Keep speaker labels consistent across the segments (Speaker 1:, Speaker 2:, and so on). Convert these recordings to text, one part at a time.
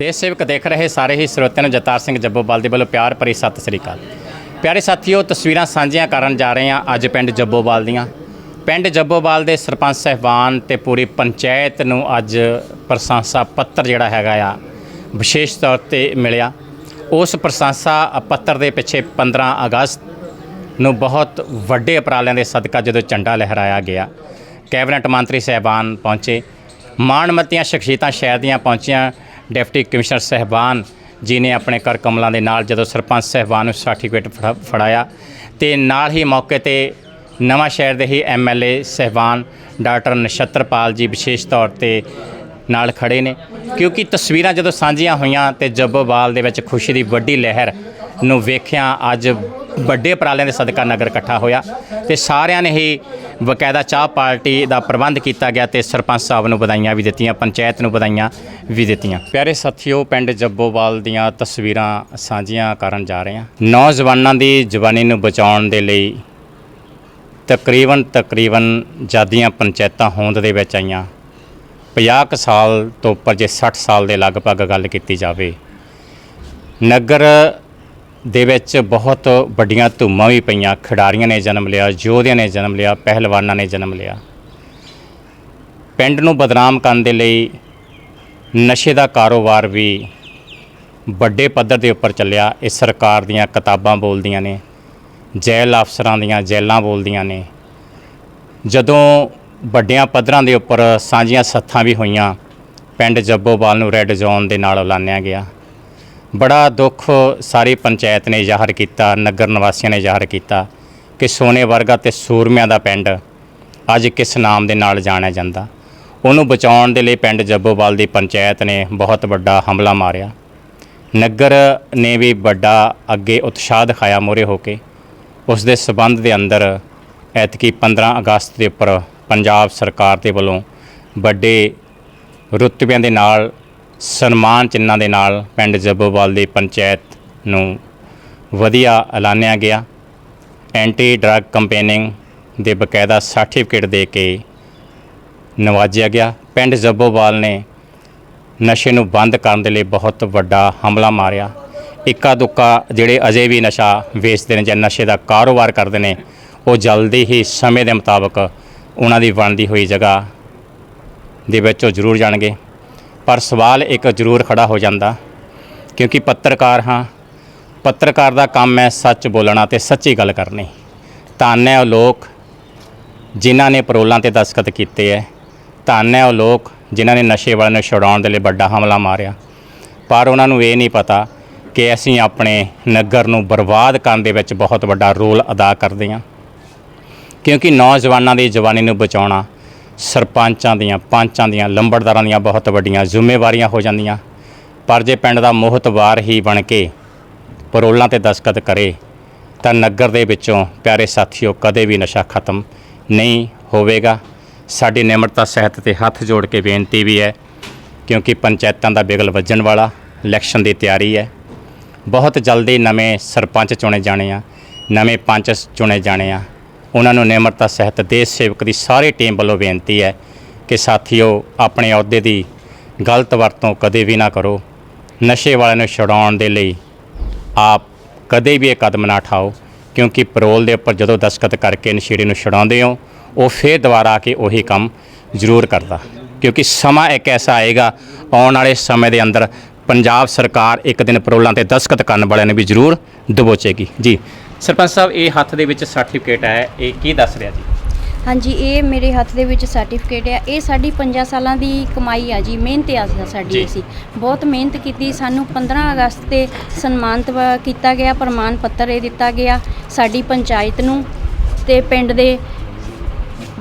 Speaker 1: ਦੇਸ਼ ਸੇਵਕ ਦੇਖ ਰਹੇ ਸਾਰੇ ਹੀ ਸਰੋਤਿਆਂ ਨੂੰ ਜਤਾਰ ਸਿੰਘ ਜੱਬੋਵਾਲ ਦੇ ਵੱਲੋਂ ਪਿਆਰ ਭਰੀ ਸਤਿ ਸ੍ਰੀ ਅਕਾਲ। ਪਿਆਰੇ ਸਾਥੀਓ, ਤਸਵੀਰਾਂ ਸਾਂਝੀਆਂ ਕਰਨ ਜਾ ਰਹੇ ਹਾਂ ਅੱਜ ਪਿੰਡ ਜੱਬੋਵਾਲ ਦੀਆਂ। ਪਿੰਡ ਜੱਬੋਵਾਲ ਦੇ ਸਰਪੰਚ ਸਹਿਬਾਨ ਤੇ ਪੂਰੀ ਪੰਚਾਇਤ ਨੂੰ ਅੱਜ ਪ੍ਰਸ਼ੰਸਾ ਪੱਤਰ ਜਿਹੜਾ ਹੈਗਾ ਆ, ਵਿਸ਼ੇਸ਼ ਤੌਰ ਤੇ ਮਿਲਿਆ। ਉਸ ਪ੍ਰਸ਼ੰਸਾ ਪੱਤਰ ਦੇ ਪਿੱਛੇ 15 ਅਗਸਤ ਨੂੰ ਬਹੁਤ ਵੱਡੇ ਉਪਰਾਲਿਆਂ ਦੇ ਸਦਕਾ ਜਦੋਂ ਝੰਡਾ ਲਹਿਰਾਇਆ ਗਿਆ। ਕੈਬਨਿਟ ਮੰਤਰੀ ਸਹਿਬਾਨ ਪਹੁੰਚੇ। ਮਾਣਮੱਤੀਆਂ ਸ਼ਖਸੀਅਤਾਂ ਸ਼ਹਿਰ ਦੀਆਂ ਪਹੁੰਚੀਆਂ। ਡਿਪਟੀ ਕਮਿਸ਼ਨਰ ਸਹਿਬਾਨ ਜੀ ਨੇ ਆਪਣੇ ਕਰ ਕਮਲਾਂ ਦੇ ਨਾਲ ਜਦੋਂ ਸਰਪੰਚ ਸਹਿਬਾਨ ਨੂੰ ਸਰਟੀਫਿਕੇਟ ਫੜਾ- ਫੜਾਇਆ ਤੇ ਨਾਲ ਹੀ ਮੌਕੇ ਤੇ ਨਵਾਂ ਸ਼ਹਿਰ ਦੇ ਹੀ ਐਮਐਲਏ ਸਹਿਬਾਨ ਡਾਕਟਰ ਨਛੱਤਰਪਾਲ ਜੀ ਵਿਸ਼ੇਸ਼ ਤੌਰ ਤੇ ਨਾਲ ਖੜੇ ਨੇ। ਕਿਉਂਕਿ ਤਸਵੀਰਾਂ ਜਦੋਂ ਸਾਂਝੀਆਂ ਹੋਈਆਂ ਤੇ ਜੱਬੋਵਾਲ ਦੇ ਵਿੱਚ ਖੁਸ਼ੀ ਦੀ ਵੱਡੀ ਲਹਿਰ ਨੂੰ ਵੇਖਿਆ, ਅੱਜ ਵੱਡੇ ਉਪਰਾਲਿਆਂ ਦੇ ਸਦਕਾ ਨਗਰ ਇਕੱਠਾ ਹੋਇਆ ਤੇ ਸਾਰਿਆਂ ਨੇ ਹੀ ਬਕਾਇਦਾ ਚਾਹ ਪਾਰਟੀ ਦਾ ਪ੍ਰਬੰਧ ਕੀਤਾ ਗਿਆ ਤੇ ਸਰਪੰਚ ਸਾਹਿਬ ਨੂੰ ਵਧਾਈਆਂ ਵੀ ਦਿੱਤੀਆਂ, ਪੰਚਾਇਤ ਨੂੰ ਵਧਾਈਆਂ ਵੀ ਦਿੱਤੀਆਂ। ਪਿਆਰੇ ਸਾਥੀਓ, ਪਿੰਡ ਜੱਬੋਵਾਲ ਦੀਆਂ ਤਸਵੀਰਾਂ ਸਾਂਝੀਆਂ ਕਰਨ ਜਾ ਰਹੇ ਹਾਂ। ਨੌਜਵਾਨਾਂ ਦੀ ਜਵਾਨੀ ਨੂੰ ਬਚਾਉਣ ਦੇ ਲਈ ਤਕਰੀਬਨ ਤਕਰੀਬਨ ਜਾਦੀਆਂ ਪੰਚਾਇਤਾਂ ਹੋਂਦ ਦੇ ਵਿੱਚ ਆਈਆਂ। 50 ਕੁ ਸਾਲ ਤੋਂ ਉੱਪਰ ਜੇ 60 ਸਾਲ ਦੇ ਲਗਭਗ ਗੱਲ ਕੀਤੀ ਜਾਵੇ। ਨਗਰ ਦੇ ਵਿੱਚ ਬਹੁਤ ਵੱਡੀਆਂ ਧੂਮਾਂ ਵੀ ਪਈਆਂ, ਖਿਡਾਰੀਆਂ ਨੇ ਜਨਮ ਲਿਆ, ਯੋਧਿਆਂ ਨੇ ਜਨਮ ਲਿਆ, ਪਹਿਲਵਾਨਾਂ ਨੇ ਜਨਮ ਲਿਆ। ਪਿੰਡ ਨੂੰ ਬਦਨਾਮ ਕਰਨ ਦੇ ਲਈ ਨਸ਼ੇ ਦਾ ਕਾਰੋਬਾਰ ਵੀ ਵੱਡੇ ਪੱਧਰ ਦੇ ਉੱਪਰ ਚੱਲਿਆ। ਇਹ ਸਰਕਾਰ ਦੀਆਂ ਕਿਤਾਬਾਂ ਬੋਲਦੀਆਂ ਨੇ ਜੇਲ੍ਹ ਅਫਸਰਾਂ ਦੀਆਂ ਜੇਲ੍ਹਾਂ ਬੋਲਦੀਆਂ ਨੇ। ਜਦੋਂ ਵੱਡਿਆਂ ਪੱਧਰਾਂ ਦੇ ਉੱਪਰ ਸਾਂਝੀਆਂ ਸੱਥਾਂ ਵੀ ਹੋਈਆਂ, ਪਿੰਡ ਜੱਬੋਵਾਲ ਨੂੰ ਰੈੱਡ ਜ਼ੋਨ ਦੇ ਨਾਲ ਐਲਾਨਿਆ ਗਿਆ। ਬੜਾ ਦੁੱਖ ਸਾਰੀ ਪੰਚਾਇਤ ਨੇ ਜ਼ਾਹਰ ਕੀਤਾ, ਨਗਰ ਨਿਵਾਸੀਆਂ ਨੇ ਜ਼ਾਹਰ ਕੀਤਾ ਕਿ ਸੋਨੇ ਵਰਗਾ ਤੇ ਸੂਰਮਿਆਂ ਦਾ ਪਿੰਡ ਅੱਜ ਕਿਸ ਨਾਮ ਦੇ ਨਾਲ ਜਾਣਿਆ ਜਾਂਦਾ। ਉਹਨੂੰ ਬਚਾਉਣ ਦੇ ਲਈ ਪਿੰਡ ਜੱਬੋਵਾਲ ਦੀ ਪੰਚਾਇਤ ਨੇ ਬਹੁਤ ਵੱਡਾ ਹਮਲਾ ਮਾਰਿਆ। ਨਗਰ ਨੇ ਵੀ ਵੱਡਾ ਅੱਗੇ ਉਤਸ਼ਾਹ ਦਿਖਾਇਆ ਮੋਰੇ ਹੋ ਕੇ। ਉਸ ਦੇ ਸਬੰਧ ਦੇ ਅੰਦਰ ਐਤਕੀ 15 ਅਗਸਤ ਦੇ ਉੱਪਰ ਪੰਜਾਬ ਸਰਕਾਰ ਦੇ ਵੱਲੋਂ ਵੱਡੇ ਰੁਤਬਿਆਂ ਦੇ ਨਾਲ ਸਨਮਾਨ ਚਿੰਨ੍ਹਾਂ ਦੇ ਨਾਲ ਪਿੰਡ ਜੱਬੋਵਾਲ ਦੀ ਪੰਚਾਇਤ ਨੂੰ ਵਧੀਆ ਐਲਾਨਿਆ ਗਿਆ। ਐਂਟੀ ਡਰੱਗ ਕੰਪੇਨਿੰਗ ਦੇ ਬਕਾਇਦਾ ਸਰਟੀਫਿਕੇਟ ਦੇ ਕੇ ਨਵਾਜਿਆ ਗਿਆ। ਪਿੰਡ ਜੱਬੋਵਾਲ ਨੇ ਨਸ਼ੇ ਨੂੰ ਬੰਦ ਕਰਨ ਦੇ ਲਈ ਬਹੁਤ ਵੱਡਾ ਹਮਲਾ ਮਾਰਿਆ। ਇੱਕਾ ਦੁੱਕਾ ਜਿਹੜੇ ਅਜੇ ਵੀ ਨਸ਼ਾ ਵੇਚਦੇ ਨੇ ਜਾਂ ਨਸ਼ੇ ਦਾ ਕਾਰੋਬਾਰ ਕਰਦੇ ਨੇ, ਉਹ ਜਲਦੀ ਹੀ ਸਮੇਂ ਦੇ ਮੁਤਾਬਕ ਉਹਨਾਂ ਦੀ ਬਣਦੀ ਹੋਈ ਜਗ੍ਹਾ ਦੇ ਵਿੱਚ ਉਹ ਜ਼ਰੂਰ ਜਾਣਗੇ। ਪਰ ਸਵਾਲ ਇੱਕ ਜ਼ਰੂਰ ਖੜਾ ਹੋ ਜਾਂਦਾ, ਕਿਉਂਕਿ ਪੱਤਰਕਾਰ ਹਾਂ, ਪੱਤਰਕਾਰ ਦਾ ਕੰਮ ਹੈ ਸੱਚ ਬੋਲਣਾ ਤੇ ਸੱਚੀ ਗੱਲ ਕਰਨੀ। ਧੰਨ ਹੈ ਉਹ ਲੋਕ ਜਿਨ੍ਹਾਂ ਨੇ ਪਰੋਲਾਂ ਤੇ ਦਸਖਤ ਕੀਤੇ ਹੈ ਧੰਨ ਹੈ ਉਹ ਲੋਕ ਜਿਨ੍ਹਾਂ ਨੇ ਨਸ਼ੇ ਵਾਲਿਆਂ ਨੂੰ ਛੁਡਾਉਣ ਦੇ ਲਈ ਵੱਡਾ ਹਮਲਾ ਮਾਰਿਆ। ਪਰ ਉਹਨਾਂ ਨੂੰ ਇਹ ਨਹੀਂ ਪਤਾ ਕਿ ਅਸੀਂ ਆਪਣੇ ਨਗਰ ਨੂੰ ਬਰਬਾਦ ਕਰਨ ਦੇ ਵਿੱਚ ਬਹੁਤ ਵੱਡਾ ਰੋਲ ਅਦਾ ਕਰਦੇ ਹਾਂ। ਕਿਉਂਕਿ ਨੌਜਵਾਨਾਂ ਦੀ ਜਵਾਨੀ ਨੂੰ ਬਚਾਉਣਾ ਸਰਪੰਚਾਂ ਦੀਆਂ, ਪੰਚਾਂ ਦੀਆਂ, ਲੰਬੜਦਾਰਾਂ ਦੀਆਂ ਬਹੁਤ ਵੱਡੀਆਂ ਜ਼ਿੰਮੇਵਾਰੀਆਂ ਹੋ ਜਾਂਦੀਆਂ। ਪਰ ਜੇ ਪਿੰਡ ਦਾ ਮੋਹਤਵਾਰ ਹੀ ਬਣ ਕੇ ਪਰੋਲਾਂ ਤੇ ਦਸਖਤ ਕਰੇ, ਤਾਂ ਨਗਰ ਦੇ ਵਿੱਚੋਂ ਪਿਆਰੇ ਸਾਥੀਓ, ਕਦੇ ਵੀ ਨਸ਼ਾ ਖਤਮ ਨਹੀਂ ਹੋਵੇਗਾ। ਸਾਡੀ ਨਿਮਰਤਾ, ਸਹਿਤ ਤੇ ਹੱਥ ਜੋੜ ਕੇ ਬੇਨਤੀ ਵੀ ਹੈ, ਕਿਉਂਕਿ ਪੰਚਾਇਤਾਂ ਦਾ ਬਿਗਲ ਵੱਜਣ ਵਾਲਾ ਇਲੈਕਸ਼ਨ ਦੀ ਤਿਆਰੀ ਹੈ। ਬਹੁਤ ਜਲਦੀ ਨਵੇਂ ਸਰਪੰਚ ਚੁਣੇ ਜਾਣੇ ਆ, ਨਵੇਂ ਪੰਚ ਚੁਣੇ ਜਾਣੇ ਆ। ਉਹਨਾਂ ਨੂੰ ਨਿਮਰਤਾ, ਸਹਿਤ, ਦੇਸ਼ ਸੇਵਕ ਦੀ ਸਾਰੀ ਟੀਮ ਵੱਲੋਂ ਬੇਨਤੀ ਹੈ ਕਿ ਸਾਥੀਓ, ਆਪਣੇ ਅਹੁਦੇ ਦੀ ਗਲਤ ਵਰਤੋਂ ਕਦੇ ਵੀ ਨਾ ਕਰੋ। ਨਸ਼ੇ ਵਾਲਿਆਂ ਨੂੰ ਛੁਡਾਉਣ ਦੇ ਲਈ ਆਪ ਕਦੇ ਵੀ ਇਹ ਕਦਮ ਨਾ ਉਠਾਓ, ਕਿਉਂਕਿ ਪਰੋਲ ਦੇ ਉੱਪਰ ਜਦੋਂ ਦਸਖਤ ਕਰਕੇ ਨਸ਼ੇੜੀ ਨੂੰ ਛੁਡਾਉਂਦੇ ਹੋ, ਉਹ ਫੇਰ ਦੁਬਾਰਾ ਆ ਕੇ ਉਹੀ ਕੰਮ ਜ਼ਰੂਰ ਕਰਦਾ। ਕਿਉਂਕਿ ਸਮਾਂ ਇੱਕ ਐਸਾ ਆਏਗਾ, ਆਉਣ ਵਾਲੇ ਸਮੇਂ ਦੇ ਅੰਦਰ ਪੰਜਾਬ ਸਰਕਾਰ ਇੱਕ ਦਿਨ ਪਰੋਲਾਂ ਤੇ ਦਸਖਤ ਕਰਨ ਵਾਲਿਆਂ ਨੂੰ ਵੀ ਜ਼ਰੂਰ ਦਬੋਚੇਗੀ। ਜੀ। ਸਰਪੰਚ ਸਾਹਿਬ ਇਹ ਹੱਥ ਦੇ ਵਿੱਚ ਸਰਟੀਫਿਕੇਟ ਹੈ। ਇਹ ਕੀ ਦੱਸ ਰਿਹਾ ਜੀ?
Speaker 2: ਹਾਂਜੀ ਇਹ ਮੇਰੇ ਹੱਥ ਦੇ ਵਿੱਚ ਸਰਟੀਫਿਕੇਟ ਆ ਇਹ ਸਾਡੀ 5 ਸਾਲਾਂ ਦੀ ਕਮਾਈ ਆ ਜੀ ਮਿਹਨਤ ਆ
Speaker 1: ਜੀ।
Speaker 2: ਸਾਡੀ ਅਸੀਂ। ਬਹੁਤ ਮਿਹਨਤ ਕੀਤੀ ਸਾਨੂੰ 15 ਅਗਸਤ ਤੇ ਸਨਮਾਨਿਤ ਵ- ਕੀਤਾ ਗਿਆ ਪ੍ਰਮਾਣ ਪੱਤਰ ਇਹ ਦਿੱਤਾ ਗਿਆ ਸਾਡੀ ਪੰਚਾਇਤ ਨੂੰ ਤੇ ਪਿੰਡ ਦੇ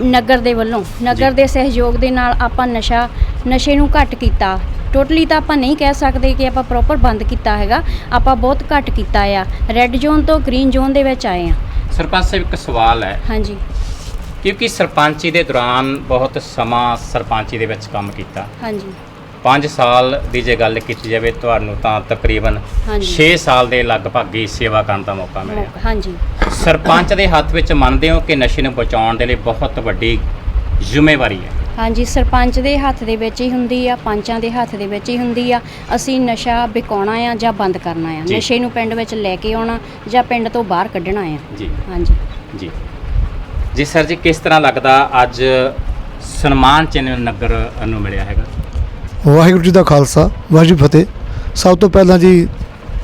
Speaker 2: ਨਗਰ ਦੇ ਵੱਲੋਂ। ਨਗਰ ਦੇ ਸਹਿਯੋਗ ਦੇ ਨਾਲ ਆਪਾਂ ਨਸ਼ਾ ਨਸ਼ੇ ਨੂੰ ਘੱਟ ਕੀਤਾ। ਟੋਟਲੀ ਤਾਂ ਆਪਾਂ ਨਹੀਂ ਕਹਿ ਸਕਦੇ ਕਿ ਆਪਾਂ ਪ੍ਰੋਪਰ ਬੰਦ ਕੀਤਾ ਹੈਗਾ। ਆਪਾਂ ਬਹੁਤ ਘੱਟ ਕੀਤਾ ਆ। ਰੈੱਡ ਜ਼ੋਨ ਤੋਂ ਗ੍ਰੀਨ ਜ਼ੋਨ ਦੇ ਵਿੱਚ ਆਏ ਆ
Speaker 1: ਸਰਪੰਚ ਸਾਹਿਬ ਇੱਕ ਸਵਾਲ ਹੈ।
Speaker 2: ਹਾਂਜੀ।
Speaker 1: ਕਿਉਂਕਿ ਸਰਪੰਚੀ ਦੇ ਦੌਰਾਨ ਬਹੁਤ ਸਮਾਂ ਸਰਪੰਚੀ ਦੇ ਵਿੱਚ ਕੰਮ ਕੀਤਾ।
Speaker 2: ਹਾਂਜੀ।
Speaker 1: 5 ਸਾਲ ਦੀ ਜੇ ਗੱਲ ਕੀਤੀ ਜਾਵੇ ਤੁਹਾਨੂੰ ਤਾਂ ਤਕਰੀਬਨ
Speaker 2: ਹਾਂਜੀ।
Speaker 1: 6 ਸਾਲ ਦੇ ਲਗਭਗ ਹੀ ਸੇਵਾ ਕਰਨ ਦਾ ਮੌਕਾ ਮਿਲਿਆ।
Speaker 2: ਹਾਂਜੀ।
Speaker 1: ਸਰਪੰਚ ਦੇ ਹੱਥ ਵਿੱਚ ਮੰਨਦੇ ਹੋ ਕਿ ਨਸ਼ੇ ਨੂੰ ਬਚਾਉਣ ਦੇ ਲਈ ਬਹੁਤ ਵੱਡੀ ਜ਼ਿੰਮੇਵਾਰੀ ਹੈ?
Speaker 2: ਹਾਂਜੀ ਸਰਪੰਚ ਦੇ ਹੱਥ ਦੇ ਵਿੱਚ ਹੀ ਹੁੰਦੀ ਆ ਪੰਚਾਂ ਦੇ ਹੱਥ ਦੇ ਵਿੱਚ ਹੀ ਹੁੰਦੀ ਆ। ਅਸੀਂ ਨਸ਼ਾ ਵਿਕਾਉਣਾ ਆ ਜਾਂ ਬੰਦ ਕਰਨਾ ਆ?
Speaker 1: ਜੀ।
Speaker 2: ਨਸ਼ੇ ਨੂੰ ਪਿੰਡ ਵਿੱਚ ਲੈ ਕੇ ਆਉਣਾ ਜਾਂ ਪਿੰਡ ਤੋਂ ਬਾਹਰ ਕੱਢਣਾ ਆ?
Speaker 1: ਜੀ।
Speaker 2: ਹਾਂਜੀ।
Speaker 1: ਜੀ। ਜੀ ਸਰ ਜੀ ਕਿਸ ਤਰ੍ਹਾਂ ਲੱਗਦਾ ਅੱਜ ਸਨਮਾਨ ਚਿੰਨ੍ਹ ਨਗਰ ਨੂੰ ਮਿਲਿਆ ਹੈਗਾ?
Speaker 3: ਵਾਹਿਗੁਰੂ ਜੀ ਦਾ ਖਾਲਸਾ ਵਾਹਿਗੁਰੂ ਜੀ ਕੀ ਫਤਿਹ। ਸਭ ਤੋਂ ਪਹਿਲਾਂ ਜੀ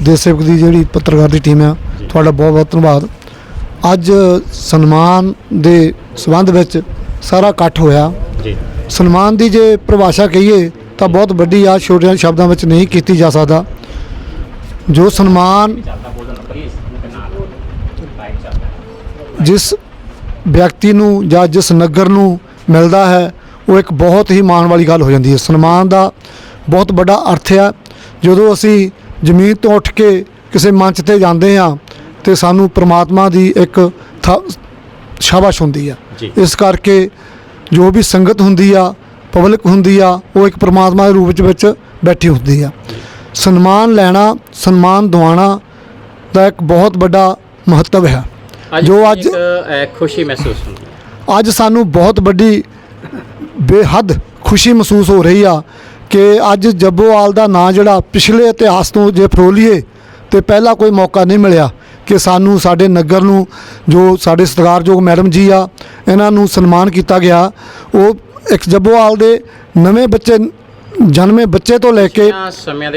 Speaker 3: ਦੇਸ਼ ਸੇਵਕ ਦੀ ਜਿਹੜੀ ਪੱਤਰਕਾਰ ਦੀ ਟੀਮ ਆ
Speaker 1: ਜੀ।
Speaker 3: ਤੁਹਾਡਾ ਬਹੁਤ ਬਹੁਤ ਧੰਨਵਾਦ। ਅੱਜ ਸਨਮਾਨ ਦੇ ਸਬੰਧ ਵਿੱਚ ਸਾਰਾ ਇਕੱਠ ਹੋਇਆ।
Speaker 1: ਜੀ।
Speaker 3: ਸਨਮਾਨ ਦੀ ਜੇ ਪਰਿਭਾਸ਼ਾ ਕਹੀਏ ਤਾਂ ਬਹੁਤ ਵੱਡੀ ਆ ਛੋਟੇ ਸ਼ਬਦਾਂ ਵਿੱਚ ਨਹੀਂ ਕੀਤੀ ਜਾ ਸਕਦਾ। ਜੋ ਸਨਮਾਨ ਜਿਸ ਵਿਅਕਤੀ ਨੂੰ ਜਾਂ ਜਿਸ ਨਗਰ ਨੂੰ ਮਿਲਦਾ ਹੈ ਉਹ ਇੱਕ ਬਹੁਤ ਹੀ ਮਾਣ ਵਾਲੀ ਗੱਲ ਹੋ ਜਾਂਦੀ ਹੈ। ਸਨਮਾਨ ਦਾ ਬਹੁਤ ਵੱਡਾ ਅਰਥ ਹੈ ਜਦੋਂ ਅਸੀਂ ਜ਼ਮੀਨ ਤੋਂ ਉੱਠ ਕੇ ਕਿਸੇ ਮੰਚ ਤੇ ਜਾਂਦੇ ਹਾਂ ਤੇ ਸਾਨੂੰ ਪ੍ਰਮਾਤਮਾ ਦੀ ਇੱਕ ਸ਼ਾਬਾਸ਼ ਹੁੰਦੀ ਆ
Speaker 1: ਜੀ।
Speaker 3: ਇਸ ਕਰਕੇ ਜੋ ਵੀ ਸੰਗਤ ਹੁੰਦੀ ਆ ਪਬਲਿਕ ਹੁੰਦੀ ਆ ਉਹ ਇੱਕ ਪ੍ਰਮਾਤਮਾ ਦੇ ਰੂਪ ਵਿੱਚ ਵਿੱਚ ਬੈਠੀ ਹੁੰਦੀ ਆ। ਸਨਮਾਨ ਲੈਣਾ ਸਨਮਾਨ ਦਿਵਾਉਣਾ ਦਾ ਇੱਕ ਬਹੁਤ ਵੱਡਾ ਮਹੱਤਵ ਹੈ। ਜੋ ਅੱਜ-
Speaker 1: ਖੁਸ਼ੀ ਮਹਿਸੂਸ ਹੁੰਦੀ ਹੈ?
Speaker 3: ਅੱਜ ਸਾਨੂੰ ਬਹੁਤ ਵੱਡੀ ਬੇਹੱਦ ਖੁਸ਼ੀ ਮਹਿਸੂਸ ਹੋ ਰਹੀ ਆ ਕਿ ਅੱਜ ਜੱਬੋਵਾਲ ਦਾ ਨਾਂ ਜਿਹੜਾ ਪਿਛਲੇ ਇਤਿਹਾਸ ਤੋਂ ਜੇ ਫਰੋਲੀਏ ਤੇ ਪਹਿਲਾ ਕੋਈ ਮੌਕਾ ਨਹੀਂ ਮਿਲਿਆ। ਕਿ ਸਾਨੂੰ ਸਾਡੇ ਨਗਰ ਨੂੰ ਜੋ ਸਾਡੇ ਸਤਿਕਾਰਯੋਗ ਮੈਡਮ ਜੀ ਆ ਇਹਨਾਂ ਨੂੰ ਸਨਮਾਨ ਕੀਤਾ ਗਿਆ। ਉਹ ਇੱਕ ਜੱਬੋਵਾਲ ਦੇ ਨਵੇਂ ਬੱਚੇ ਜਨਮੇ ਬੱਚੇ ਤੋਂ ਲੈ ਕੇ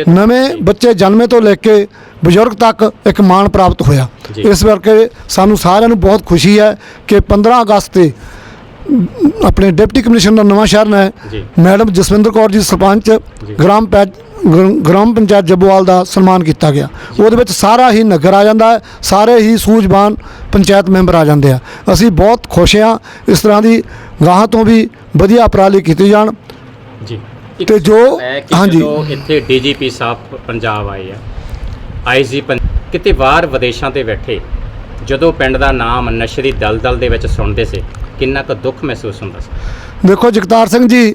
Speaker 3: ਨਵੇਂ ਬੱਚੇ ਜਨਮੇ ਤੋਂ ਲੈ ਕੇ ਬਜ਼ੁਰਗ ਤੱਕ ਇੱਕ ਮਾਣ ਪ੍ਰਾਪਤ ਹੋਇਆ। ਇਸ ਕਰਕੇ ਸਾਨੂੰ ਸਾਰਿਆਂ ਨੂੰ ਬਹੁਤ ਖੁਸ਼ੀ ਹੈ ਕਿ 15 ਅਗਸਤ ਤੇ ਆਪਣੇ ਡਿਪਟੀ ਕਮਿਸ਼ਨਰ ਨਵਾਂ ਸ਼ਹਿਰ ਨੇ ਮੈਡਮ ਜਸਵਿੰਦਰ ਕੌਰ ਜੀ ਸਰਪੰਚ ਗ੍ਰਾਮ ਪੰਚ ਗ੍ਰਾਮ ਪੰਚਾਇਤ ਜੱਬੋਵਾਲ ਦਾ ਸਨਮਾਨ ਕੀਤਾ ਗਿਆ। ਉਹਦੇ ਵਿੱਚ ਸਾਰਾ ਹੀ ਨਗਰ ਆ ਜਾਂਦਾ ਹੈ ਸਾਰੇ ਹੀ ਸੂਝਵਾਨ ਪੰਚਾਇਤ ਮੈਂਬਰ ਆ ਜਾਂਦੇ ਆ। ਅਸੀਂ ਬਹੁਤ ਖੁਸ਼ ਹਾਂ ਇਸ ਤਰ੍ਹਾਂ ਦੀ ਗਾਹਾਂ ਤੋਂ ਵੀ ਵਧੀਆ ਉਪਰਾਲੇ ਕੀਤੇ ਜਾਣ।
Speaker 1: ਜੀ।
Speaker 3: ਤੇ ਜੋ- ਹਾਂਜੀ।
Speaker 1: ਇੱਥੇ ਡੀਜੀਪੀ ਸਾਹਿਬ ਪੰਜਾਬ ਆਏ ਆ ਆਈਜੀ ਕਿਤੇ ਬਾਹਰ ਵਿਦੇਸ਼ਾਂ ਤੇ ਬੈਠੇ ਜਦੋਂ ਪਿੰਡ ਦਾ ਨਾਮ ਨਸ਼ੇ ਦੀ ਦਲਦਲ ਦੇ ਵਿੱਚ ਸੁਣਦੇ ਸੀ ਕਿੰਨਾ ਕੁ ਦੁੱਖ ਮਹਿਸੂਸ ਹੁੰਦਾ ਸੀ?
Speaker 3: ਦੇਖੋ ਜਗਤਾਰ ਸਿੰਘ ਜੀ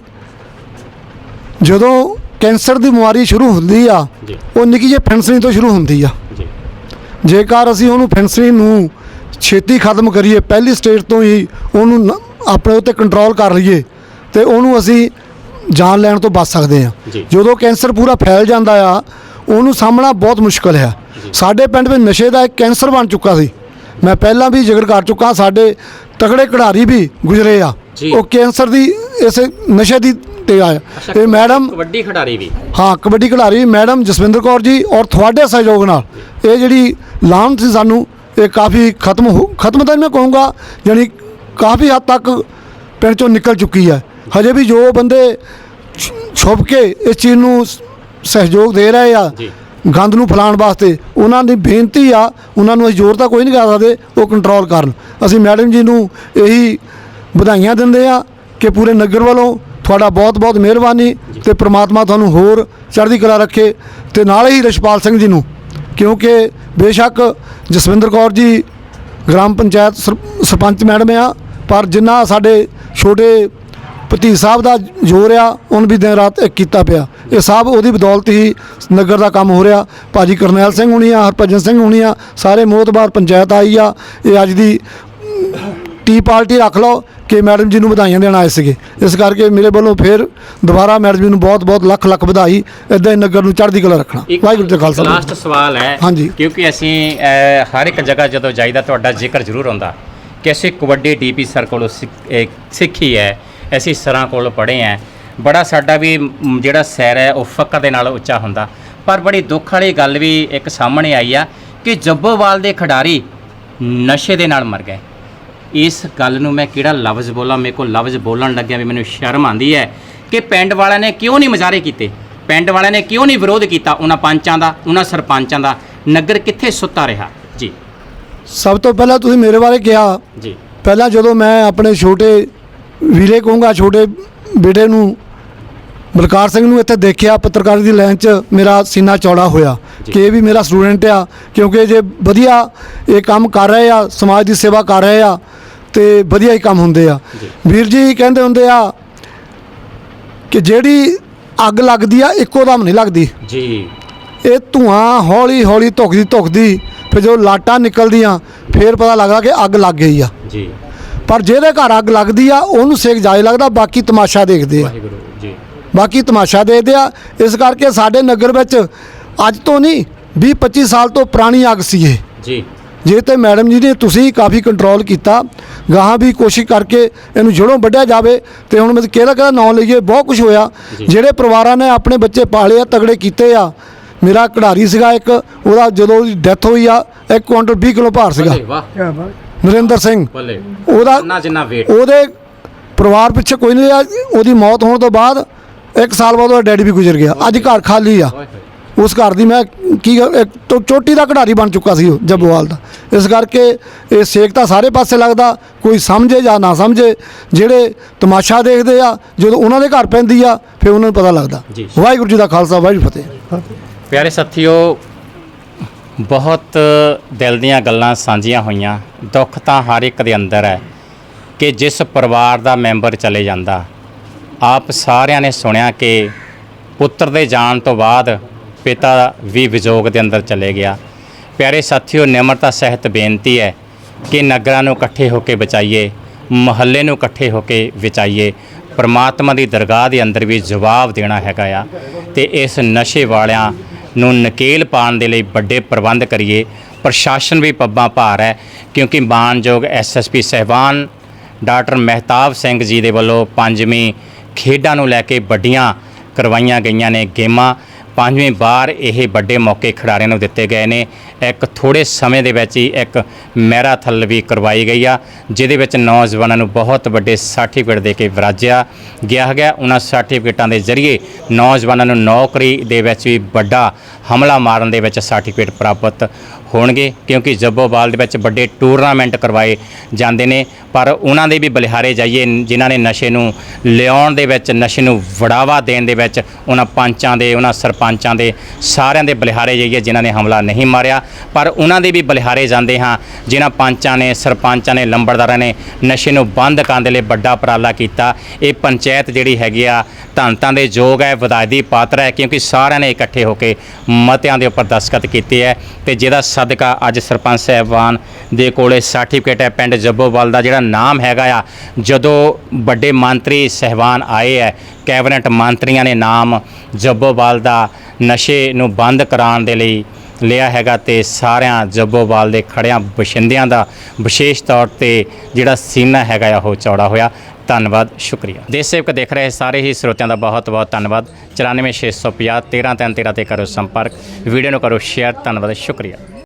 Speaker 3: ਜਦੋਂ ਕੈਂਸਰ ਦੀ ਬਿਮਾਰੀ ਸ਼ੁਰੂ ਹੁੰਦੀ ਆ
Speaker 1: ਜੀ।
Speaker 3: ਉਹ ਨਿੱਕੀ ਜਿਹੀ ਫੈਂਸਣੀ ਤੋਂ ਸ਼ੁਰੂ ਹੁੰਦੀ ਆ।
Speaker 1: ਜੀ।
Speaker 3: ਜੇਕਰ ਅਸੀਂ ਉਹਨੂੰ ਫੈਂਸਣੀ ਨੂੰ ਛੇਤੀ ਖਤਮ ਕਰੀਏ ਪਹਿਲੀ ਸਟੇਜ ਤੋਂ ਹੀ ਉਹਨੂੰ ਨ- ਆਪਣੇ ਉੱਤੇ ਕੰਟਰੋਲ ਕਰ ਲਈਏ ਤੇ ਉਹਨੂੰ ਅਸੀਂ ਜਾਨ ਲੈਣ ਤੋਂ ਬਚ ਸਕਦੇ
Speaker 1: ਜੀ।
Speaker 3: ਜਦੋਂ ਕੈਂਸਰ ਪੂਰਾ ਫੈਲ ਜਾਂਦਾ ਆ ਉਹਨੂੰ ਸਾਹਮਣਾ ਬਹੁਤ ਮੁਸ਼ਕਲ ਹੈ। ਸਾਡੇ ਪਿੰਡ ਵਿੱਚ ਨਸ਼ੇ ਦਾ ਇੱਕ ਕੈਂਸਰ ਬਣ ਚੁੱਕਾ ਸੀ। ਮੈਂ ਪਹਿਲਾਂ ਵੀ ਜ਼ਿਕਰ ਕਰ ਚੁੱਕਾ ਸਾਡੇ ਤਗੜੇ ਖਿਡਾਰੀ ਵੀ ਗੁਜ਼ਰੇ ਆ।
Speaker 1: ਜੀ।
Speaker 3: ਉਹ ਕੈਂਸਰ ਦੀ ਇਸੇ ਨਸ਼ੇ ਦੀ ਤੇ ਆਇਆ ਤੇ ਮੈਡਮ
Speaker 1: ਕਬੱਡੀ ਖਿਡਾਰੀ ਵੀ?
Speaker 3: ਹਾਂ ਕਬੱਡੀ ਖਿਡਾਰੀ ਮੈਡਮ ਜਸਵਿੰਦਰ ਕੌਰ ਜੀ ਔਰ ਤੁਹਾਡੇ ਸਹਿਯੋਗ ਨਾਲ। ਇਹ ਜਿਹੜੀ ਲਾਹਨ ਸੀ ਸਾਨੂੰ ਇਹ ਕਾਫੀ ਖਤਮ ਖਤਮ ਤਾਂ ਮੈਂ ਕਹੂੰਗਾ ਜਾਣੀ ਕਾਫੀ ਹੱਦ ਤੱਕ ਪਿੰਡ ਚੋਂ ਨਿਕਲ ਚੁੱਕੀ ਹੈ। ਹਜੇ ਵੀ ਜੋ ਬੰਦੇ ਛੁਪ ਕੇ ਇਸ ਚੀਜ਼ ਨੂੰ ਸਹਿਯੋਗ ਦੇ ਰਹੇ ਆ ਗੰਦ ਨੂੰ ਫੈਲਾਉਣ ਵਾਸਤੇ ਉਹਨਾਂ ਦੀ ਬੇਨਤੀ ਆ ਉਹਨਾਂ ਨੂੰ ਅਸੀਂ ਜ਼ੋਰ ਤਾਂ ਕੋਈ ਨਹੀਂ ਕਰ ਸਕਦੇ ਉਹ ਕੰਟਰੋਲ ਕਰਨ। ਅਸੀਂ ਮੈਡਮ ਜੀ ਨੂੰ ਇਹੀ ਵਧਾਈਆਂ ਦਿੰਦੇ ਆ ਕਿ ਪੂਰੇ ਨਗਰ ਵੱਲੋਂ ਤੁਹਾਡਾ ਬਹੁਤ ਬਹੁਤ ਮਿਹਰਬਾਨੀ ਤੇ ਪ੍ਰਮਾਤਮਾ ਤੁਹਾਨੂੰ ਹੋਰ ਚੜ੍ਹਦੀ ਕਲਾ ਰੱਖੇ ਤੇ ਨਾਲ ਹੀ ਰਛਪਾਲ ਸਿੰਘ ਜੀ ਨੂੰ, ਕਿਉਂਕਿ ਬੇਸ਼ੱਕ ਜਸਵਿੰਦਰ ਕੌਰ ਜੀ ਗ੍ਰਾਮ ਪੰਚਾਇਤ ਸਰ- ਸਰਪੰਚ ਮੈਡਮ ਆ, ਪਰ ਜਿੰਨਾ ਸਾਡੇ ਛੋਟੇ ਭਤੀਜ ਸਾਹਿਬ ਦਾ ਜੋਰ ਆ, ਉਹਨ ਵੀ ਦਿਨ ਰਾਤ ਇੱਕ ਕੀਤਾ ਪਿਆ। ਇਹ ਸਭ ਉਹਦੀ ਬਦੌਲਤ ਹੀ ਨਗਰ ਦਾ ਕੰਮ ਹੋ ਰਿਹਾ। ਭਾਜੀ ਕਰਨੈਲ ਸਿੰਘ ਹੁਣੀ ਆ, ਹਰਭਜਨ ਸਿੰਘ ਹੁਣੀ ਆ, ਸਾਰੇ ਮੋਹਤਬਾਰ ਪੰਚਾਇਤ ਆਈ ਆ। ਇਹ ਅੱਜ ਦੀ ਟੀ ਪਾਰਟੀ ਰੱਖ ਲਓ ਕਿ ਮੈਡਮ ਜੀ ਨੂੰ ਵਧਾਈਆਂ ਦੇਣ ਆਏ ਸੀਗੇ। ਇਸ ਕਰਕੇ ਮੇਰੇ ਵੱਲੋਂ ਫਿਰ ਦੁਬਾਰਾ ਮੈਡਮ ਜੀ ਨੂੰ ਬਹੁਤ ਬਹੁਤ ਲੱਖ ਲੱਖ ਵਧਾਈ ਇਦਾਂ ਹੀ ਨਗਰ ਨੂੰ ਚੜ੍ਹਦੀ ਕਲਾ ਰੱਖਣਾ। ਵਾਹਿਗੁਰੂ ਜੀ ਖਾਲਸਾ।
Speaker 1: ਲਾਸਟ ਸਵਾਲ ਹੈ
Speaker 3: ਹਾਂਜੀ।
Speaker 1: ਕਿਉਂਕਿ ਅਸੀਂ ਹਰ ਇੱਕ ਜਗ੍ਹਾ ਜਦੋਂ ਜਾਈਦਾ ਤੁਹਾਡਾ ਜ਼ਿਕਰ ਜ਼ਰੂਰ ਹੁੰਦਾ ਕਿ ਅਸੀਂ ਕਬੱਡੀ ਡੀਪੀ ਸਰ ਕੋਲੋਂ ਸਿੱਖ- ਹੈ ਅਸੀਂ ਸਰਾਂ ਕੋਲੋਂ ਪੜ੍ਹੇ ਹੈ। ਬੜਾ ਸਾਡਾ ਵੀ ਜਿਹੜਾ ਸੈਰ ਹੈ ਉਹ ਫੱਕਾ ਦੇ ਨਾਲ ਉੱਚਾ ਹੁੰਦਾ। ਪਰ ਬੜੀ ਦੁੱਖ ਵਾਲੀ ਗੱਲ ਵੀ ਇੱਕ ਸਾਹਮਣੇ ਆਈ ਆ ਕਿ ਜੱਬੋਵਾਲ ਦੇ ਖਿਡਾਰੀ ਨਸ਼ੇ ਦੇ ਨਾਲ ਮਰ ਗਏ। ਇਸ ਗੱਲ ਨੂੰ ਮੈਂ ਕਿਹੜਾ ਲਫ਼ਜ਼ ਬੋਲਾਂ? ਮੇਰੇ ਕੋਲ ਲਫ਼ਜ਼ ਬੋਲਣ ਲੱਗਿਆ ਵੀ ਮੈਨੂੰ ਸ਼ਰਮ ਆਂਦੀ ਹੈ ਕਿ ਪਿੰਡ ਵਾਲਿਆਂ ਨੇ ਕਿਉਂ ਨਹੀਂ ਮੁਜ਼ਾਹਰੇ ਕੀਤੇ? ਪਿੰਡ ਵਾਲਿਆਂ ਨੇ ਕਿਉਂ ਨਹੀਂ ਵਿਰੋਧ ਕੀਤਾ ਉਹਨਾਂ ਪੰਚਾਂ ਦਾ ਉਹਨਾਂ ਸਰਪੰਚਾਂ ਦਾ? ਨਗਰ ਕਿੱਥੇ ਸੁੱਤਾ ਰਿਹਾ? ਜੀ।
Speaker 3: ਸਭ ਤੋਂ ਪਹਿਲਾਂ ਤੁਸੀਂ ਮੇਰੇ ਬਾਰੇ ਕਿਹਾ।
Speaker 1: ਜੀ।
Speaker 3: ਪਹਿਲਾਂ ਜਦੋਂ ਮੈਂ ਆਪਣੇ ਛੋਟੇ ਵੀਰੇ ਕਹੂੰਗਾ ਛੋਟੇ ਬੇਟੇ ਨੂੰ ਬਲਕਾਰ ਸਿੰਘ ਨੂੰ ਇੱਥੇ ਦੇਖਿਆ ਪੱਤਰਕਾਰੀ ਦੀ ਲਾਈਨ 'ਚ ਮੇਰਾ ਸੀਨਾ ਚੌੜਾ ਹੋਇਆ। ਕਿ ਇਹ ਵੀ ਮੇਰਾ ਸਟੂਡੈਂਟ ਆ ਕਿਉਂਕਿ ਜੇ ਵਧੀਆ ਇਹ ਕੰਮ ਕਰ ਰਹੇ ਆ ਸਮਾਜ ਦੀ ਸੇਵਾ ਕਰ ਰਹੇ ਆ ਤੇ ਵਧੀਆ ਹੀ ਕੰਮ ਹੁੰਦੇ ਆ।
Speaker 1: ਜੀ।
Speaker 3: ਵੀਰ ਜੀ ਕਹਿੰਦੇ ਹੁੰਦੇ ਆ ਕਿ ਜਿਹੜੀ ਅੱਗ ਲੱਗਦੀ ਆ ਇੱਕੋ ਦਮ ਨਹੀਂ ਲੱਗਦੀ।
Speaker 1: ਜੀ।
Speaker 3: ਇਹ ਧੂਆਂ ਹੌਲੀ ਹੌਲੀ ਧੁਖਦੀ ਧੁਖਦੀ ਫਿਰ ਜਦੋਂ ਲਾਟਾਂ ਨਿਕਲਦੀਆਂ ਫਿਰ ਪਤਾ ਲੱਗਦਾ ਕਿ ਅੱਗ ਲੱਗ ਗਈ ਆ।
Speaker 1: ਜੀ।
Speaker 3: ਪਰ ਜਿਹਦੇ ਘਰ ਅੱਗ ਲੱਗਦੀ ਆ ਉਹਨੂੰ ਸੇਕ ਜਾਏ ਲੱਗਦਾ ਬਾਕੀ ਤਮਾਸ਼ਾ ਦੇਖਦੇ ਆ।
Speaker 1: ਵਾਹਿਗੁਰੂ ਜੀ।
Speaker 3: ਬਾਕੀ ਤਮਾਸ਼ਾ ਦੇਖਦੇ ਆ। ਇਸ ਕਰਕੇ ਸਾਡੇ ਨਗਰ ਵਿੱਚ ਅੱਜ ਤੋਂ ਨਹੀਂ 20 25 ਸਾਲ ਤੋਂ ਪੁਰਾਣੀ ਅੱਗ ਸੀ ਇਹ।
Speaker 1: ਜੀ।
Speaker 3: ਜੇ ਤੇ ਮੈਡਮ ਜੀ ਨੇ ਤੁਸੀਂ ਕਾਫੀ ਕੰਟਰੋਲ ਕੀਤਾ ਗਾਹਾਂ ਵੀ ਕੋਸ਼ਿਸ਼ ਕਰਕੇ ਇਹਨੂੰ ਜੜੋਂ ਵੱਢਿਆ ਜਾਵੇ ਤੇ ਹੁਣ ਮੈਂ ਕਿਹੜਾ ਕਿਹੜਾ ਨਾਂ ਲਈਏ ਬਹੁਤ ਕੁਝ ਹੋਇਆ। ਜਿਹੜੇ ਪਰਿਵਾਰਾਂ ਨੇ ਆਪਣੇ ਬੱਚੇ ਪਾਲੇ ਆ ਤਗੜੇ ਕੀਤੇ ਆ ਮੇਰਾ ਖਿਡਾਰੀ ਸੀਗਾ ਇੱਕ ਉਹਦਾ ਜਦੋਂ ਉਹਦੀ ਡੈਥ ਹੋਈ ਆ ਇੱਕ ਕੁਇੰਟਲ 20 ਕਿਲੋ ਭਾਰ ਸੀਗਾ। ਨਰਿੰਦਰ ਸਿੰਘ। ਉਹਦਾ ਉਹਦੇ ਪਰਿਵਾਰ ਪਿੱਛੇ ਕੋਈ ਨਹੀਂ ਰਿਹਾ ਉਹਦੀ ਮੌਤ ਹੋਣ ਤੋਂ ਬਾਅਦ ਇੱਕ ਸਾਲ ਬਾਅਦ ਉਹਦਾ ਡੈਡੀ ਵੀ ਗੁਜ਼ਰ ਗਿਆ ਅੱਜ ਘਰ ਖਾਲੀ ਆ। ਉਸ ਘਰ ਦੀ ਮੈਂ ਕੀ ਇੱਕ ਤੋਂ ਚੋਟੀ ਦਾ ਖਿਡਾਰੀ ਬਣ ਚੁੱਕਾ ਸੀ ਜੱਬੋਵਾਲ ਦਾ। ਇਸ ਕਰਕੇ ਇਹ ਸੇਕ ਤਾਂ ਸਾਰੇ ਪਾਸੇ ਲੱਗਦਾ ਕੋਈ ਸਮਝੇ ਜਾਂ ਨਾ ਸਮਝੇ ਜਿਹੜੇ ਤਮਾਸ਼ਾ ਦੇਖਦੇ ਆ ਜਦੋਂ ਉਹਨਾਂ ਦੇ ਘਰ ਪੈਂਦੀ ਆ ਫਿਰ ਉਹਨਾਂ ਨੂੰ ਪਤਾ ਲੱਗਦਾ। ਵਾਹਿਗੁਰੂ ਜੀ ਦਾ ਖਾਲਸਾ ਵਾਹਿਗੁਰੂ ਫਤਿਹ।
Speaker 1: ਪਿਆਰੇ ਸਾਥੀਓ ਬਹੁਤ ਦਿਲ ਦੀਆਂ ਗੱਲਾਂ ਸਾਂਝੀਆਂ ਹੋਈਆਂ। ਦੁੱਖ ਤਾਂ ਹਰ ਇੱਕ ਦੇ ਅੰਦਰ ਹੈ ਕਿ ਜਿਸ ਪਰਿਵਾਰ ਦਾ ਮੈਂਬਰ ਚਲੇ ਜਾਂਦਾ ਆਪ ਸਾਰਿਆਂ ਨੇ ਸੁਣਿਆ ਕਿ ਪੁੱਤਰ ਦੇ ਜਾਣ ਤੋਂ ਬਾਅਦ ਪਿਤਾ ਵੀ ਵਿਜੋਗ ਦੇ ਅੰਦਰ ਚਲੇ ਗਿਆ। ਪਿਆਰੇ ਸਾਥੀਓ, ਨਿਮਰਤਾ ਸਹਿਤ ਬੇਨਤੀ ਹੈ ਕਿ ਨਗਰਾਂ ਨੂੰ ਇਕੱਠੇ ਹੋ ਕੇ ਬਚਾਈਏ, ਮਹੱਲੇ ਨੂੰ ਇਕੱਠੇ ਹੋ ਕੇ ਬਚਾਈਏ ਪਰਮਾਤਮਾ ਦੀ ਦਰਗਾਹ ਦੇ ਅੰਦਰ ਵੀ ਜਵਾਬ ਦੇਣਾ ਹੈਗਾ ਆ ਤੇ ਇਸ ਨਸ਼ੇ ਵਾਲਿਆਂ ਨੂੰ ਨਕੇਲ ਪਾਉਣ ਦੇ ਲਈ ਵੱਡੇ ਪ੍ਰਬੰਧ ਕਰੀਏ। ਪ੍ਰਸ਼ਾਸਨ ਵੀ ਪੱਬਾਂ ਭਾਰ ਹੈ ਕਿਉਂਕਿ ਮਾਨਯੋਗ ਐਸਐਸਪੀ ਸਹਿਬਾਨ ਡਾਕਟਰ ਮਹਿਤਾਬ ਸਿੰਘ ਜੀ ਦੇ ਵੱਲੋਂ ਪੰਜਵੀਂ ਖੇਡਾਂ ਨੂੰ ਲੈ ਕੇ ਵੱਡੀਆਂ ਕਰਵਾਈਆਂ ਗਈਆਂ ਨੇ ਗੇਮਾਂ। ਪੰਜਵੀਂ ਵਾਰ ਇਹ ਵੱਡੇ ਮੌਕੇ ਖਿਡਾਰੀਆਂ ਨੂੰ ਦਿੱਤੇ ਗਏ ਨੇ। ਇੱਕ ਥੋੜੇ ਸਮੇਂ ਦੇ ਵਿੱਚ ਹੀ ਇੱਕ ਮੈਰਾਥਨ ਵੀ ਕਰਵਾਈ ਗਈ ਆ, ਜਿਹਦੇ ਵਿੱਚ ਨੌਜਵਾਨਾਂ ਨੂੰ ਬਹੁਤ ਵੱਡੇ ਸਰਟੀਫਿਕੇਟ ਦੇ ਕੇ ਵਿਰਾਜਿਆ ਗਿਆ ਹੈਗਾ। ਉਹਨਾਂ ਸਰਟੀਫਿਕੇਟਾਂ ਦੇ ਜ਼ਰੀਏ ਨੌਜਵਾਨਾਂ ਨੂੰ ਨੌਕਰੀ ਦੇ ਵਿੱਚ ਵੀ ਵੱਡਾ ਹਮਲਾ ਮਾਰਨ ਦੇ ਵਿੱਚ ਸਰਟੀਫਿਕੇਟ ਪ੍ਰਾਪਤ ਹੋਣਗੇ ਕਿਉਂਕਿ ਜੱਬੋਵਾਲ ਦੇ ਵਿੱਚ ਵੱਡੇ ਟੂਰਨਾਮੈਂਟ ਕਰਵਾਏ ਜਾਂਦੇ ਨੇ। ਪਰ ਉਹਨਾਂ ਦੇ ਵੀ ਬਲਿਹਾਰੇ ਜਾਈਏ, ਜਿਨ੍ਹਾਂ ਨੇ ਨਸ਼ੇ ਨੂੰ ਲਿਆਉਣ ਦੇ ਵਿੱਚ, ਨਸ਼ੇ ਨੂੰ ਵੜਾਵਾ ਦੇਣ ਦੇ ਵਿੱਚ, ਉਹਨਾਂ ਪੰਚਾਂ ਦੇ, ਉਹਨਾਂ ਸਰਪੰਚਾਂ ਦੇ ਸਾਰਿਆਂ ਦੇ ਬਲਿਹਾਰੇ ਜਾਈਏ, ਜਿਨ੍ਹਾਂ ਨੇ ਹਮਲਾ ਨਹੀਂ ਮਾਰਿਆ। ਪਰ ਉਹਨਾਂ ਦੇ ਵੀ ਬਲਿਹਾਰੇ ਜਾਂਦੇ ਹਾਂ, ਜਿਨ੍ਹਾਂ ਪੰਚਾਂ ਨੇ, ਸਰਪੰਚਾਂ ਨੇ, ਲੰਬੜਦਾਰਾਂ ਨੇ ਨਸ਼ੇ ਨੂੰ ਬੰਦ ਕਰਨ ਦੇ ਲਈ ਵੱਡਾ ਉਪਰਾਲਾ ਕੀਤਾ। ਇਹ ਪੰਚਾਇਤ ਜਿਹੜੀ ਹੈਗੀ ਆ ਧੰਤਾਂ ਦੇ ਯੋਗ ਹੈ, ਵਧਾਈ ਪਾਤਰ ਹੈ, ਕਿਉਂਕਿ ਸਾਰਿਆਂ ਨੇ ਇਕੱਠੇ ਹੋ ਕੇ ਮਤਿਆਂ ਦੇ ਉੱਪਰ ਦਸਖਤ ਕੀਤੇ ਹੈ ਤੇ ਜਿਹਦਾ ਸਦਕਾ ਅੱਜ ਸਰਪੰਚ ਸਾਹਿਬਾਨ ਦੇ ਕੋਲੇ ਸਰਟੀਫਿਕੇਟ ਹੈ ਪਿੰਡ ਜੱਬੋਵਾਲ ਦਾ, ਜਿਹੜਾ ਨਾਮ ਹੈਗਾ ਆ, ਜਦੋਂ ਵੱਡੇ ਮੰਤਰੀ ਸਹਿਬਾਨ ਆਏ ਹੈ, ਕੈਬਨਿਟ ਮੰਤਰੀਆਂ ਨੇ ਨਾਮ ਜੱਬੋਵਾਲ ਦਾ ਨਸ਼ੇ ਨੂੰ ਬੰਦ ਕਰਾਉਣ ਦੇ ਲਈ ਲਿਆ ਹੈਗਾ ਤੇ ਸਾਰਿਆਂ ਜੱਬੋਵਾਲ ਦੇ ਖੜਿਆਂ ਬਸ਼ਿੰਦਿਆਂ ਦਾ ਵਿਸ਼ੇਸ਼ ਤੌਰ ਤੇ ਜਿਹੜਾ ਸੀਨਾ ਹੈਗਾ ਆ, ਉਹ ਚੌੜਾ ਹੋਇਆ। ਧੰਨਵਾਦ, ਸ਼ੁਕਰੀਆ। ਦੇਸ਼ ਸੇਵਕ ਦੇਖ ਰਹੇ ਸਾਰੇ ਹੀ ਸਰੋਤਿਆਂ ਦਾ ਬਹੁਤ ਬਹੁਤ ਧੰਨਵਾਦ। 94650 1313 ਤੇ ਕਰੋ ਸੰਪਰਕ। ਵੀਡੀਓ ਨੂੰ ਕਰੋ ਸ਼ੇਅਰ ਧੰਨਵਾਦ, ਸ਼ੁਕਰੀਆ।